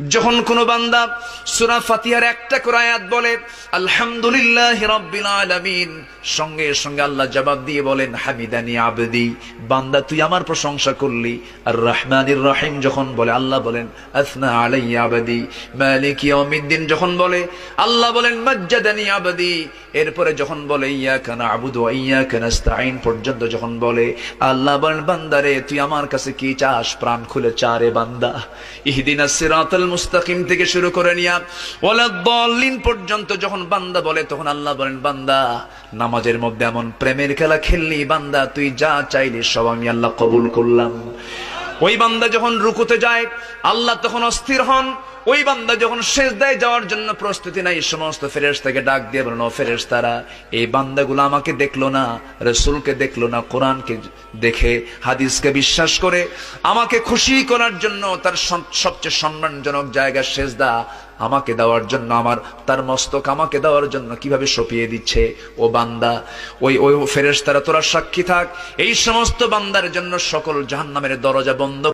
যখন কোন বান্দা সূরা ফাতিহার একটা করে আয়াত বলে, আলহামদুলিল্লাহ সঙ্গে সঙ্গে আল্লাহ জবাব দিয়ে বলেন, হামিদানি আবদি বান্দা, তুই আমার প্রশংসা করলি আর রহমানির রহিম যখন বলে, আল্লাহ বলেন, আসনা আলাইয়া আবদি মালিক ইয়াউমিদ্দিন যখন বলে, আল্লাহ বলেন, মাজ্জাদানি আবদি এরপরে যখন বলে, ইয়াকা নাবুদু ওয়া ইয়াকা নাস্তাইন পর্যন্ত যখন বলে, আল্লাহ বলেন বান্দারে তুই আমার কাছে কি চাস? প্রাণ খুলে চারে বান্দা। ইহদিনাস সিরাতাল মুস্তাকিম থেকে শুরু করে নিয়া ওয়ালাদ-দাল্লিন পর্যন্ত যখন বান্দা বলে, তখন আল্লাহ বলেন, বান্দা, নামাজের মধ্যে এমন প্রেমের খেলা খেললি, বান্দা, তুই যা চাইলি সব আমি আল্লাহ কবুল করলাম। ওই বান্দা যখন রুকুতে যায়, আল্লাহ তখন অস্থির হন ওই বান্দা যখন শেষ দেয় যাওয়ার জন্য প্রস্তুতি নাই সমস্ত ফেরেস থেকে ডাক দিয়ে বলেন ও ফেরেস তারা এই বান্দাগুলো আমাকে দেখল না, রসুলকে দেখল না, কোরআনকে দেখে, হাদিসকে বিশ্বাস করে, আমাকে খুশি করার জন্য তার সবচেয়ে সম্মানজনক জায়গা শেষ দা আমাকে দেওয়ার জন্য, আমার, তার মস্তক আমাকে দেওয়ার জন্য কীভাবে সপিয়ে দিচ্ছে, ও বান্দা, ওই ওই ফেরেস তারা তোরা সাক্ষী থাক। এই সমস্ত বান্দার জন্য সকল জাহান্নামের দরজা বন্ধ